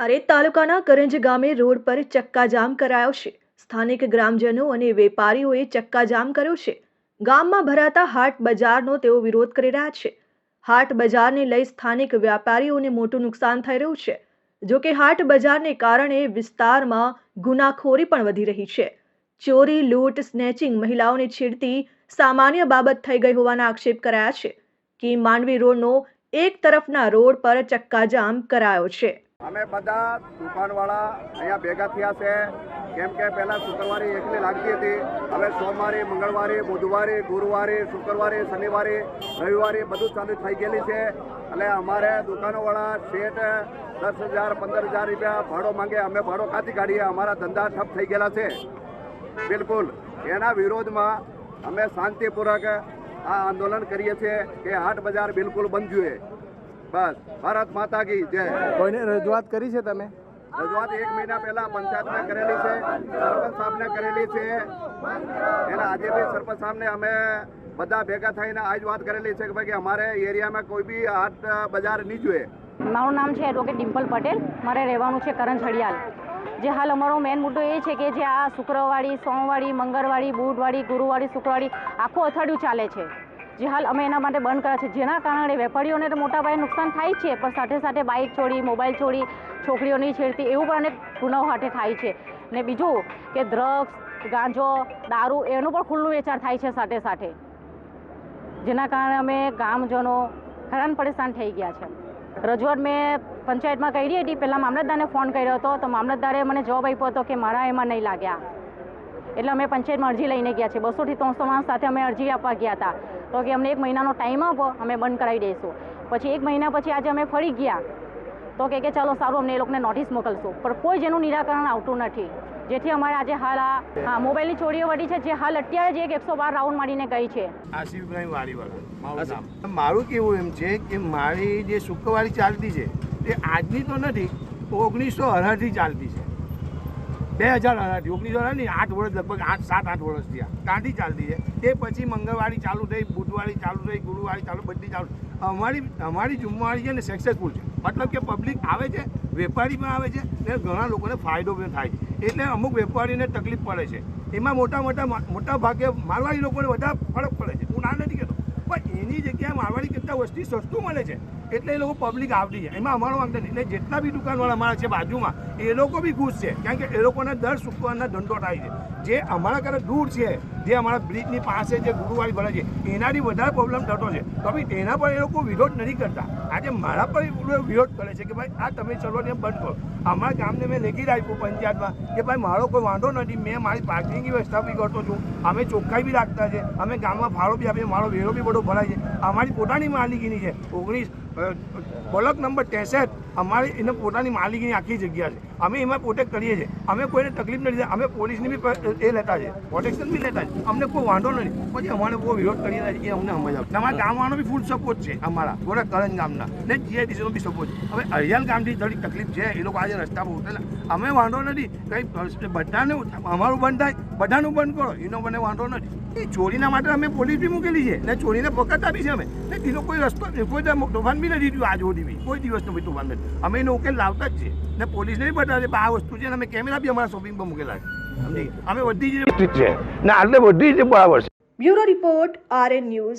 અરે, તાલુકાના કરંજ ગામે રોડ પર ચક્કાજામ કરાયો છે. સ્થાનિક ગ્રામજનો અને વેપારીઓએ ચક્કાજામ કર્યો છે. ગામમાં ભરાતા હાટ બજારનો તેઓ વિરોધ કરી રહ્યા છે. હાટ બજારને લઈ સ્થાનિક વ્યાપારીઓને મોટું નુકસાન થઈ રહ્યું છે. જો કે હાટ બજારને કારણે વિસ્તારમાં ગુનાખોરી પણ વધી રહી છે. ચોરી, લૂંટ, સ્નેચિંગ મહિલાઓને છેડતી સામાન્ય બાબત થઈ ગઈ હોવાના આક્ષેપ કરાયા છે. કે માંડવી રોડનો એક તરફના રોડ પર ચક્કાજામ કરાયો છે. અમે બધા દુકાનવાળા અહીંયા ભેગા થયા છે. કેમ કે પહેલાં શુક્રવારે એકલી લાગતી હતી. હવે સોમવારે, મંગળવારે, બુધવારે, ગુરુવારે, શુક્રવારે, શનિવારે, રવિવારે બધું ચાલુ થઈ ગયેલી છે. એટલે અમારે દુકાનોવાળા શેઠ દસ હજાર, પંદર હજાર રૂપિયા ભાડો માંગે. અમે ભાડો ખાતી કાઢીએ. અમારા ધંધા ઠપ થઈ ગયેલા છે. બિલકુલ. એના વિરોધમાં અમે શાંતિપૂર્વક આ આંદોલન કરીએ છીએ કે હાટ બજાર બિલકુલ બંધ જોઈએ. બસ. ભારત માતા કી જય. કોઈને રજૂઆત કરી છે તમે? રજૂઆત એક મહિના પહેલા પંચાયતમાં કરેલી છે સરપંચ સાહેબને કરેલી છે. એને આજે બી સરપંચ સાહેબને અમે બધા ભેગા થઈને આજ વાત કરેલી છે કે ભાઈ અમારે એરિયામાં કોઈ બી હાટ બજાર નહીં જોઈએ. મારું નામ છે એડવોકેટ ડિમ્પલ પટેલ. મારે રહેવાનું છે કરણ છડિયાલ. જે હાલ અમારો મેઇન મુદ્દો એ છે કે જે આ શુક્રવાળી સોમવાળી મંગળવાળી બુધવાળી ગુરુવાળી શુક્રવાળી આખું અથડિયું ચાલે છે. જે હાલ અમે એના માટે બંધ કર્યા છે. જેના કારણે વેપારીઓને તો મોટા પાયે નુકસાન થાય છે, પણ સાથે સાથે બાઇક ચોરી મોબાઈલ ચોરી, છોકરીઓની છેડતી એવું પણ અનેક ગુનાઓ હાથે થાય છે. ને બીજું કે ડ્રગ્સ ગાંજો, દારૂ એનું પણ ખુલ્લું વેચાણ થાય છે સાથે સાથે. જેના કારણે અમે ગામજનો હેરાન પરેશાન થઈ ગયા છે. રજૂઆત મેં પંચાયતમાં કરી હતી. પહેલાં મામલતદારને ફોન કર્યો હતો. તો મામલતદારે મને જવાબ આપ્યો હતો કે મારા એમાં નહીં લાગ્યા. એટલે અમે પંચાયતમાં અરજી લઈને ગયા છે બસોથી ત્રણસો માણસ સાથે અમે અરજી આપવા ગયા હતા. તો કે અમને એક મહિનાનો ટાઈમ આપો અમે બંધ કરાવી દઈશું. પછી એક મહિના પછી આજે અમે ફરી ગયા. તો કે કે ચાલો સારું અમને એ લોકોને નોટિસ મોકલશું. પણ કોઈ જેનું નિરાકરણ આવતું નથી. જેથી અમારે આજે હાલ આ હા મોબાઈલની ચોરીઓ વધી છે. જે હાલ અત્યારે જ એક એકસો બાર રાઉન્ડ મારીને ગઈ છે. આસિફભાઈ વાડીવાળા મારું મારું કેવું એમ છે કે મારી જે શુક્રવારી ચાલતી છે તે આજની તો નથી ઓગણીસો અઢારથી ચાલતી છે. બે હજાર અઢારથી ઓગણીસો નહીં, આઠ વર્ષ, લગભગ આઠ, સાત, આઠ વર્ષ થયા. ત્યાંથી ચાલતી છે. તે પછી મંગળવારી ચાલુ થઈ, બુધવારી ચાલુ થઈ, ગુરુવારી ચાલુ, બધી ચાલુ. અમારી અમારી જુમ્માવારી છે ને સક્સેસફુલ છે. મતલબ કે પબ્લિક આવે છે વેપારી પણ આવે છે, ને ઘણા લોકોને ફાયદો પણ થાય છે. એટલે અમુક વેપારીને તકલીફ પડે છે. એમાં મોટા મોટા મોટા ભાગે મારવાડી લોકોને વધારે ફરક પડે છે. હું ના નથી કહેતો. પણ એની જગ્યાએ મારવાડી કરતાં વસ્તી સસ્તું મળે છે. એટલે એ લોકો પબ્લિક આવતી છે એમાં અમારો વાંધો નહીં. એટલે જેટલા બી દુકાનવાળા અમારા છે બાજુમાં, એ લોકો બી ખુશ છે. કારણ કે એ લોકોને દર શુક્રવારના ધંધો થાય છે. જે અમારા ઘરે દૂર છે, જે અમારા બ્રિજની પાસે જે ગુરુવારી ભરે છે, એનાથી વધારે પ્રોબ્લેમ થતો છે. તો બી તેના પર એ લોકો વિરોધ નથી કરતા. આજે મારા પર વિરોધ કરે છે કે ભાઈ, આ તમે ચલો ને બંધ કરો. અમારા ગામને મેં લેખી રાખ્યું પંચાયતમાં કે ભાઈ, મારો કોઈ વાંધો નથી. મેં મારી પાર્કિંગની વ્યવસ્થા બી કરતો છું. અમે ચોખ્ખાઈ બી રાખતા છે. અમે ગામમાં ફાળો બી આપીએ. મારો વેરો બી બધો ભરાય અમારી પોતાની માલિકીની છે. ઓગણીસ બ્લોક નંબર ત્રેસઠ, અમારી એને પોતાની માલિકીની આખી જગ્યા છે. અમે એમાં પોતે કરીએ છીએ. અમે કોઈને તકલીફ નથી અમે પોલીસની બી એ લેતા છે પ્રોટેક્શન બી લેતા છે અમને કોઈ વાંધો નથી. પછી અમારે બહુ વિરોધ કરી રહ્યા છે એ અમને સમજ આવે અમારા ગામવાળાનો બી ફૂલ સપોર્ટ છે અમારા. થોડા કરંજ ગામના. ને જીઆઈડીસીનો બી સપોર્ટ હવે અરિયાલ ગામથી થોડી તકલીફ છે. એ લોકો આજે રસ્તા પર ઉતરેલા. અમે વાંધો નથી. કંઈ બધાને અમારું બંધ થાય. બધાનું બંધ કરો. એનો મને વાંધો નથી. એ ચોરીના માટે અમે પોલીસ બી મૂકેલી છે. ને ચોરીને પકડતા બી છે અમે. ને એનો કોઈ રસ્તો, કોઈ તોફાન બી નથી થયું આજ સુધી બી. કોઈ દિવસનું બી તોફાન વાંધો અમે એનો ઉકેલ લાવતા જ છે. ને પોલીસને બી બતાવે છે આ વસ્તુ છે ને અમે કેમેરા બી અમારા શોપિંગ પર મૂકેલા છે. અમે બધી જ રીતે છે. ને આટલે બધી જ બરાબર છે બ્યુરો રિપોર્ટ આરએન ન્યૂઝ.